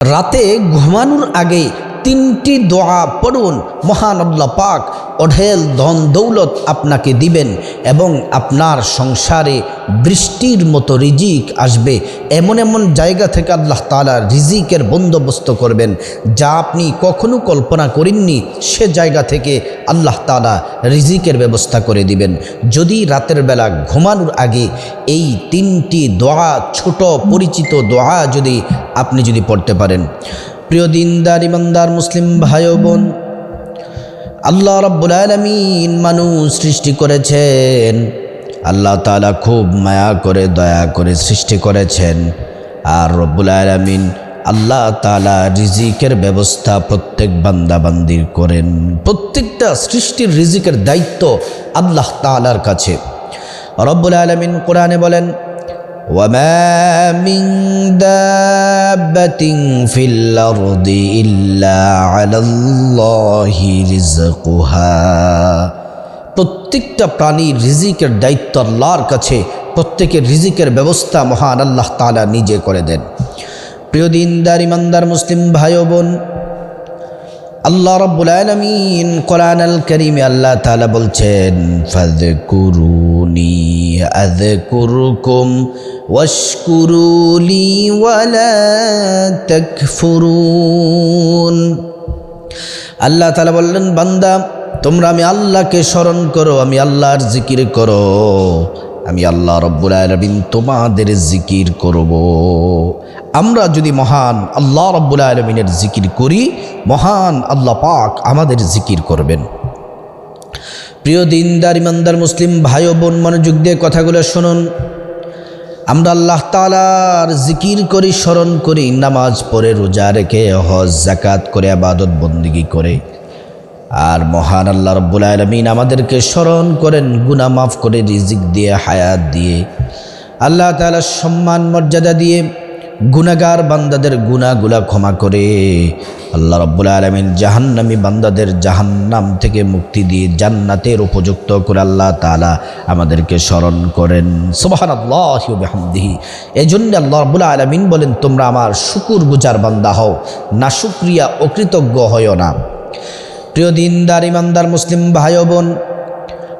রাতে ঘুমানোর আগে তিনটি দোয়া পড়ুন, মহান আল্লাহ পাক অঢেল ধন দৌলত আপনাকে দিবেন এবং আপনার সংসারে বৃষ্টির মতো রিজিক আসবে। এমন এমন জায়গা থেকে আল্লাহ তালা রিজিকের বন্দোবস্ত করবেন যা আপনি কখনো কল্পনা করেননি। সে জায়গা থেকে আল্লাহ তালা রিজিকের ব্যবস্থা করে দিবেন। যদি রাতের বেলা ঘুমানোর আগে এই তিনটি দোয়া, ছোট পরিচিত দোয়া যদি আপনি যদি পড়তে পারেন। প্রিয় দিনদার, ইমানদার, মুসলিম ভাই বোন, আল্লাহ রব্বুল আলমিন মানুষ সৃষ্টি করেছেন। আল্লাহ তালা খুব মায়া করে, দয়া করে সৃষ্টি করেছেন। আর রব্বুল আলমিন আল্লাহ তালা রিজিকের ব্যবস্থা প্রত্যেক বান্দাবান্দির করেন। প্রত্যেকটা সৃষ্টির রিজিকের দায়িত্ব আল্লাহ তালার কাছে। রব্বুল আলমিন কোরআনে বলেন وما من دابة في الأرض إلا على الله رزقها প্রত্যেকটা প্রাণীর রিজিকের দায়িত্ব আল্লাহর কাছে প্রত্যেকের রিজিকের ব্যবস্থা মহান আল্লাহ তালা নিজে করে দেন প্রিয় দিনদার ইমানদার মুসলিম ভাই ও বোন আল্লাহ রব্বুল আলমিন কোরআন আল করিমে আল্লাহ তালা বলছেন ফাদকুরুনি আযকুরকুম ওয়াশকুরুলি ওয়ালা তাকফুরুন আল্লাহ তালা বললেন, বান্দা, তোমরা আমি আল্লাহকে স্মরণ করো, আমি আল্লাহর জিকির করো, আমি আল্লাহ রব্বুল আলমিন তোমাদের জিকির করব। আমরা যদি মহান আল্লাহ রব্বুল আলমিনের জিকির করি, মহান আল্লাহ পাক আমাদের জিকির করবেন। প্রিয় দিনদার, ইমানদার মুসলিম ভাই ও বোন, মনোযোগ দিয়ে কথাগুলো শুনুন। আমরা আল্লাহ তালার জিকির করি, স্মরণ করি, নামাজ পড়ে, রোজা রেখে, হজ জাকাত করে, আবাদত, বন্দিগি করে। আর মহান আল্লাহ রব্বুল আলমিন আমাদেরকে স্মরণ করেন গুনা মাফ করে, রিজিক দিয়ে, হায়াত দিয়ে, আল্লাহ তালার সম্মান, মর্যাদা দিয়ে। গুনাগার বান্দাদের গুনাগুলা ক্ষমা করে। আল্লাহ রব্বুল আলমিন জাহান্নামী বান্দাদের জাহান্নাম থেকে মুক্তি দিয়ে জান্নাতের উপযুক্ত করে আল্লাহ তালা আমাদেরকে স্মরণ করেন। সোবাহান আল্লাহমদিহি এই জন্য আল্লাহ রব্বুল আলমিন বলেন, তোমরা আমার শুকুর গুজার বান্দা হও, না শুক্রিয়া অকৃতজ্ঞ হও না। প্রিয় দিনদার, ইমানদার, মুসলিম ভাই বোন,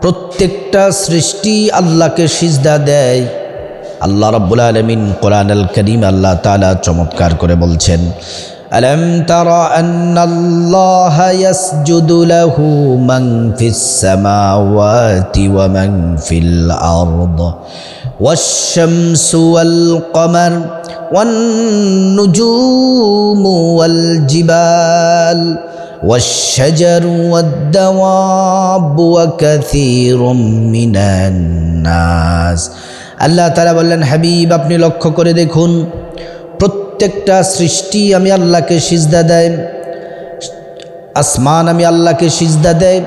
প্রত্যেকটা সৃষ্টি আল্লাহকে সিজদা দেয়। আল্লাহ রব্বুল আলমিন কোরআন আল করিম আল্লাহ তালা চমৎকার করে বলছেন ألم تر أن الله يسجد له من في السماوات ومن في الأرض والشمس والقمر والنجوم والجبال والشجر والدواب وكثير من الناس আল্লাহ তারা বললেন, হাবিব, আপনি লক্ষ্য করে দেখুন, প্রত্যেকটা সৃষ্টি আমি আল্লাহকে সিজদা দেয়, আসমান আমি আল্লাহকে সিজদা দেয়,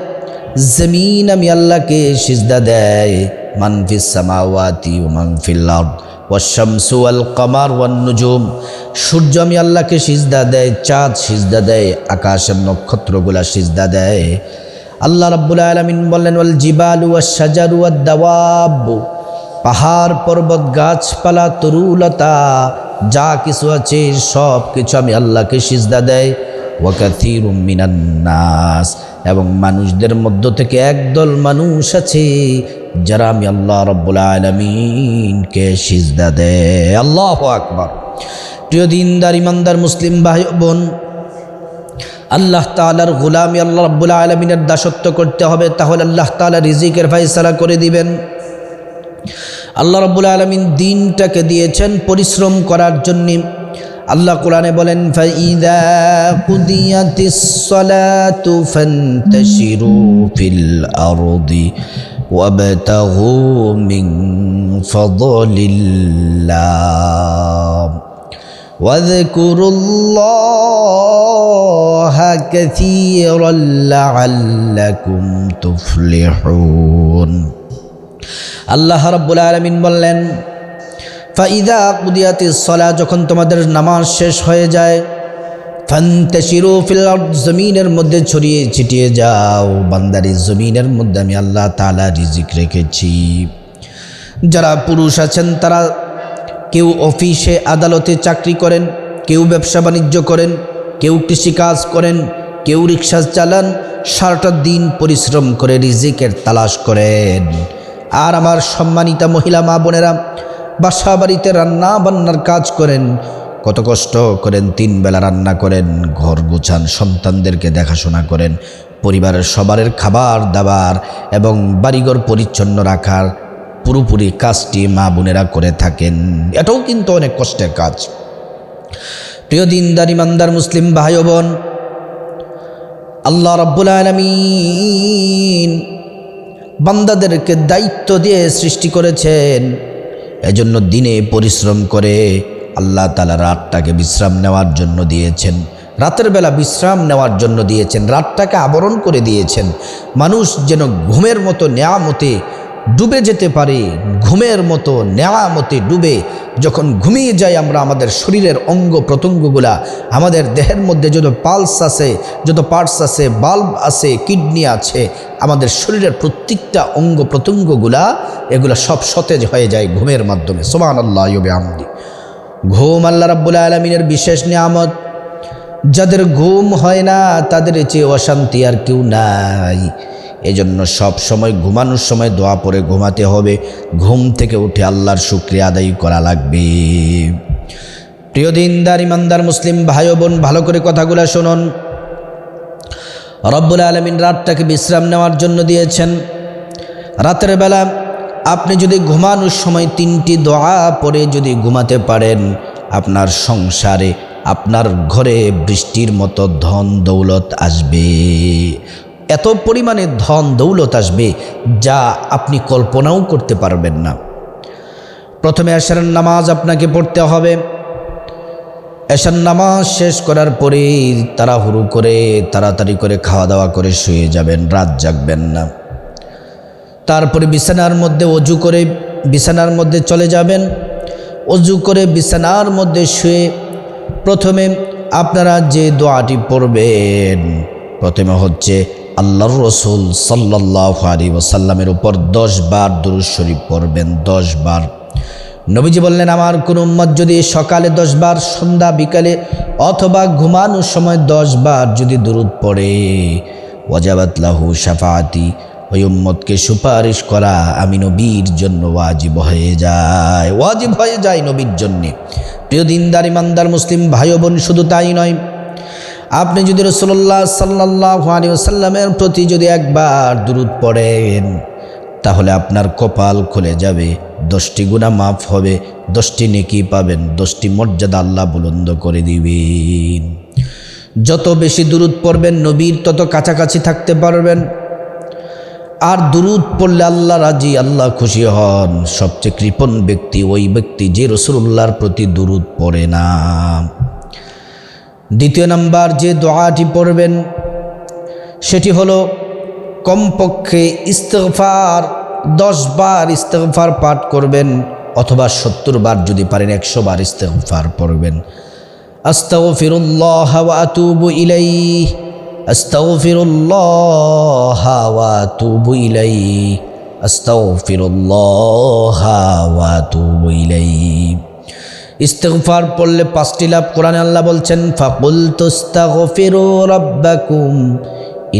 জমিন আমি আল্লাহকে সিজদা দেয় মানফিস সামাওয়াতি ও মানফিল ওয়াশামসু আল কামার ওয়ান্নুজুম সূর্য আমি আল্লাহকে সিজদা দেয়, চাঁদ সিজদা দেয়, আকাশের নক্ষত্রগুলা সিজদা দেয়। আল্লাহ রাব্বুল আলামিন বললেন, ওয়াল জিবালু ওয়াশ শাজারু ওয়াদ পাহাড়, পর্বত, গাছপালা, তরুলতা, যা কিছু আছে সব কিছু আমি আল্লাহকে সিজদা দেয় ওয়াকাথির মিনান্নাস এবং মানুষদের মধ্য থেকে একদল মানুষ আছে, যারা আমি আল্লাহ রব্বুল আলমিনকে সিজদা দেয় আল্লাহ আকবর। প্রিয় দিনদার ইমানদার মুসলিম ভাই বোন আল্লাহ তালার গোলামি আল্লাহ রব্বুল আলমিনের দাসত্ব করতে হবে, তাহলে আল্লাহ তালা রিজিকের ফাইসালা করে দিবেন। আল্লাহ রব্বুল আলমিন দিনটাকে দিয়েছেন পরিশ্রম করার জন্যে আল্লাহ কোরআনে বলেন ফাইদা কুদিয়াতিস সালাতু ফান্তাশিরু ফিল আরদি ওয়াবতাগু মিন ফাদলিল্লাহ واذكروا الله كثيرا لعلكم تفلحون আল্লাহ রব্বুল আলমিন বললেন, ফাইদা কুদিয়াতি সলা, যখন তোমাদের নামাজ শেষ হয়ে যায়, ফান্তাশিরু ফিল জমিনের মধ্যে ছড়িয়ে ছিটিয়ে যাও। বান্দারি, জমিনের মধ্যে আমি আল্লাহ তালা রিজিক রেখেছি। যারা পুরুষ আছেন, তারা কেউ অফিসে আদালতে চাকরি করেন, কেউ ব্যবসা বাণিজ্য করেন, কেউ কৃষিকাজ করেন, কেউ রিক্সা চালান, সারাটা দিন পরিশ্রম করে রিজিকের তালাশ করেন। আর আমার সম্মানিতা মহিলা মা বোনেরা, বাসা বাড়িতে রান্না বান্নার কাজ করেন, কত কষ্ট করেন, তিন বেলা রান্না করেন, ঘর গুছান, সন্তানদেরকে দেখাশোনা করেন, পরিবারের সবারের খাবার দাবার এবং বাড়িঘর পরিচ্ছন্ন রাখার পুরোপুরি কাজটি মা বোনেরা করে থাকেন। এটাও কিন্তু অনেক কষ্টের কাজ। প্রিয় দিনদার, ইমানদার মুসলিম ভাই বোন, আল্লাহ রব্বুল আলমিন বান্দাদেরকে দায়িত্ব দিয়ে সৃষ্টি করেছেন। এজন্য দিনে পরিশ্রম করে আল্লাহ তালা রাতটাকে বিশ্রাম নেওয়ার জন্য দিয়েছেন। রাতের বেলা বিশ্রাম নেওয়ার জন্য দিয়েছেন। রাতটাকে আবরণ করে দিয়েছেন। মানুষ যেন ঘুমের মতো নেয়ামতে ডুবে যেতে পারি, ঘুমের মতো নেয়ামতে ডুবে যখন ঘুমিয়ে যাই আমরা আমাদের শরীরের অঙ্গ প্রত্যঙ্গগুলা, আমাদের দেহের মধ্যে যত পালস আছে, যত পার্টস আছে বাল্ব আছে কিডনি আছে, আমাদের শরীরের প্রত্যেকটা অঙ্গ প্রত্যঙ্গগুলা, এগুলো সব সতেজ হয়ে যায় ঘুমের মাধ্যমে। সোমান আল্লাহ আমদি ঘুম আল্লাহ রাব্বুল আলমিনের বিশেষ নিয়ামত। যাদের ঘুম হয় না, তাদের চেয়ে অশান্তি আর কেউ নাই। এজন্য সব সময় ঘুমানোর সময় দোয়া পরে ঘুমাতে হবে। ঘুম থেকে উঠে আল্লাহর শুক্রিয়া আদায় করা লাগবে। প্রিয় দিনদার, ইমানদার, মুসলিম ভাই বোন, ভালো করে কথাগুলো শুনুন। রব্বুল আলমিন রাতটাকে বিশ্রাম নেওয়ার জন্য দিয়েছেন। রাতের বেলা আপনি যদি ঘুমানোর সময় তিনটি দোয়া পরে যদি ঘুমাতে পারেন, আপনার সংসারে, আপনার ঘরে বৃষ্টির মতো ধন দৌলত আসবে। এত পরিমাণে ধন দৌলত আসবে যা আপনি কল্পনাও করতে পারবেন না। প্রথমে আসার নামাজ আপনাকে পড়তে হবে। এশার নামাজ শেষ করার পরে তাড়াহুড়ো করে, তাড়াতাড়ি করে খাওয়া দাওয়া করে শুয়ে যাবেন, রাত জাগবেন না। তারপরে বিছানার মধ্যে অজু করে বিছানার মধ্যে চলে যাবেন। অজু করে বিছানার মধ্যে শুয়ে প্রথমে আপনারা যে দোয়াটি পড়বেন, প্রথমে হচ্ছে আল্লাহর রসুল সাল্লাহ আলী ওসাল্লামের উপর দশ বার দুরুজ শরীফ পড়বেন, দশ বার। নবীজি বললেন, আমার কোনো উম্মত যদি সকালে দশ বার, সন্ধ্যা, বিকালে অথবা ঘুমানোর সময় দশ বার যদি দুরুদ পড়ে, ওয়াজাবাত লাহু সাফাতি ওই উম্মতকে সুপারিশ করা আমি নবীর জন্য ওয়াজিব হয়ে যায়। ওয়াজিব হয়ে যায় নবীর জন্যে। প্রিয় দিনদার, ইমানদার, মুসলিম ভাই বোন, শুধু তাই নয় আপনি যদি রসল্লাহ সাল্লাহ আলী সাল্লামের প্রতি যদি একবার দূরত পড়েন, তাহলে আপনার কপাল খুলে যাবে, দশটি গুণা মাফ হবে, দশটি নেকি পাবেন, দশটি মর্যাদা আল্লাহ বুলন্দ করে দিবেন। যত বেশি দূরত পড়বেন, নবীর তত কাছাকাছি থাকতে পারবেন। আর দুরুদ পড়লে আল্লাহ রাজি, আল্লাহ খুশি হন। সবচেয়ে কৃপণ ব্যক্তি ওই ব্যক্তি যে রসুল্লাহর প্রতি দুরুদ পড়ে না। দ্বিতীয় নাম্বার যে দোয়াটি পড়বেন, সেটি হলো, কমপক্ষে ইস্তফার দশ বার ইস্তফার পাঠ করবেন, অথবা সত্তর বার যদি পারেন, একশো বার ইস্তফার পড়বেন। আস্তাগফিরুল্লাহ ওয়া আতুবু ইলাইহি, আস্তাগফিরুল্লাহ ওয়া আতুবু ইলাইহি, আস্তাগফিরুল্লাহ ওয়া আতুবু ইলাইহি। ইস্তেগফার পড়লে পাঁচটি লাভ কোরআনে আল্লাহ বলছেন ফাকুল তুস্তাগফিরু রাব্বাকুম,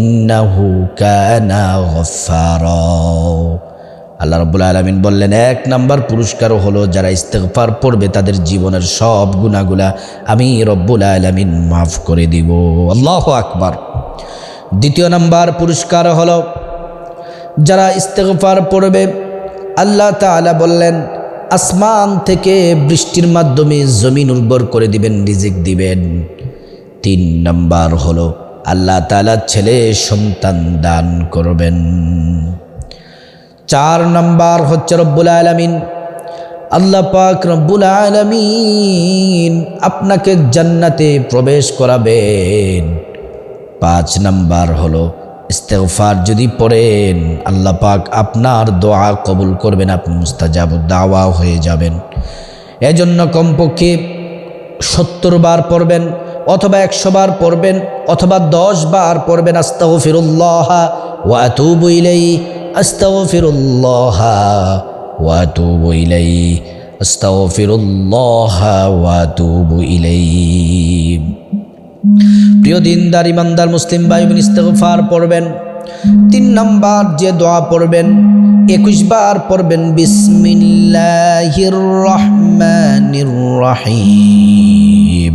ইন্নাহু কানা গফফারা। আল্লাহ রব্বুল আলমিন বললেন, এক নাম্বার পুরস্কার হলো যারা ইস্তেগফার পড়বে তাদের জীবনের সব গুণাগুলা আমি রব্বুল আলমিন মাফ করে দিব। আল্লাহ আকবার। দ্বিতীয় নাম্বার পুরস্কার হলো যারা ইস্তেগফার পড়বে, আল্লাহ তাআলা বললেন আসমান থেকে বৃষ্টির মাধ্যমে জমিন উর্বর করে দিবেন, রিজিক দিবেন। তিন নাম্বার হলো, আল্লাহ তালা ছেলে, সন্তান দান করবেন। চার নাম্বার হচ্ছে রব্বুল আলমিন, আল্লাহ পাক রব্বুল আলমিন আপনাকে জান্নাতে প্রবেশ করাবেন। পাঁচ নাম্বার হলো ইস্তেগফার যদি পড়েন, আল্লাহ পাক আপনার দোয়া কবুল করবেন, আপনি মুস্তাজাব দাওয়া হয়ে যাবেন। এজন্য কমপক্ষে সত্তর বার পড়বেন, অথবা একশো বার পড়বেন, অথবা দশ বার পড়বেন আস্তাহ ফিরুল্লাহ ওয়াতুবু ইলাই আস্তাহ ফিরুল্লাহ ওয়াতুবু ইলাই আস্তাগফিরুল্লাহ ওয়া আতুবু ইলাইহি। প্রিয় দিনদার, ইমানদার, মুসলিম ভাই, বোন, ইস্তেগফার পড়বেন। তিন নাম্বার যে দোয়া পড়বেন, একুশ বার পড়বেন, বিসমিল্লাহির রহমানির রহিম।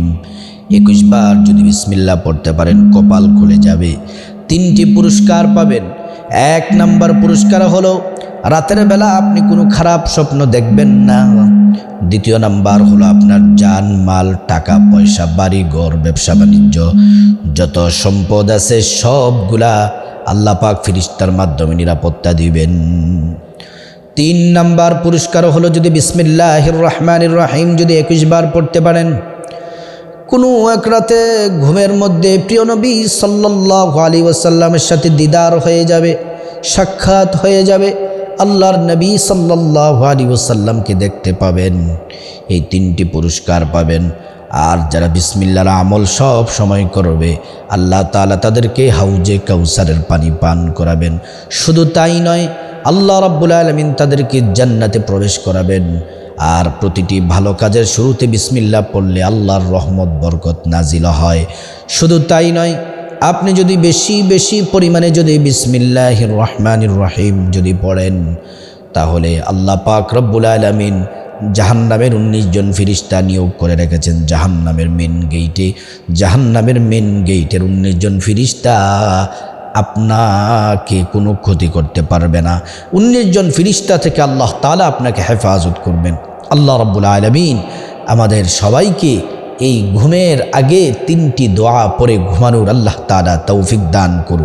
একুশ বার যদি বিসমিল্লাহ পড়তে পারেন, কপাল খুলে যাবে। তিনটি পুরস্কার পাবেন এক নাম্বার পুরস্কার হলো, রাতের বেলা আপনি কোনো খারাপ স্বপ্ন দেখবেন না। দ্বিতীয় নাম্বার হলো আপনার জান, মাল, টাকা, পয়সা, বাড়ি, ঘর, ব্যবসা, বাণিজ্য, যত সম্পদ আছে সবগুলা আল্লাহ পাক ফিরিস্তার মাধ্যমে নিরাপত্তা দিবেন। তিন নাম্বার পুরস্কার হলো যদি বিসমিল্লাহ রহমানির রাহিম যদি একুশ বার পড়তে পারেন কোনো এক রাতে ঘুমের মধ্যে প্রিয় নবী সাল্লাহ আলী ওয়াসাল্লামের সাথে দিদার হয়ে যাবে, সাক্ষাৎ হয়ে যাবে, আল্লাহর নবী সাল্লাহ আলী ওসাল্লামকে দেখতে পাবেন, এই তিনটি পুরস্কার পাবেন। আর যারা বিসমিল্লার আমল সব সময় করবে, আল্লাহ তালা তাদেরকে হাউজে কাউসারের পানি পান করাবেন। শুধু তাই নয়, আল্লাহ রাব্বুল আলমিন তাদেরকে জান্নাতে প্রবেশ করাবেন। আর প্রতিটি ভালো কাজের শুরুতে বিসমিল্লা পড়লে আল্লাহর রহমত, বরকত নাজিল হয়। শুধু তাই নয়, আপনি যদি বেশি বেশি পরিমাণে যদি বিসমিল্লাহ রহমানির রহিম যদি পড়েন, তাহলে আল্লাহ পাক রব্বুল আলমিন জাহান্নামের উনিশ জন ফিরিস্তা নিয়োগ করে রেখেছেন জাহান্নামের মেন গেইটে জাহান্নামের মেন গেইটের উনিশ জন ফিরিস্তা আপনাকে কোনো ক্ষতি করতে পারবে না। উনিশ জন ফিরিস্তা থেকে আল্লাহ তালা আপনাকে হেফাজত করবেন। আল্লাহ রব্বুল আলমিন আমাদের সবাইকে এই ঘুমের আগে তিনটি দোয়া পরে ঘুমানোর আল্লাহ তালা তৌফিক দান করুন।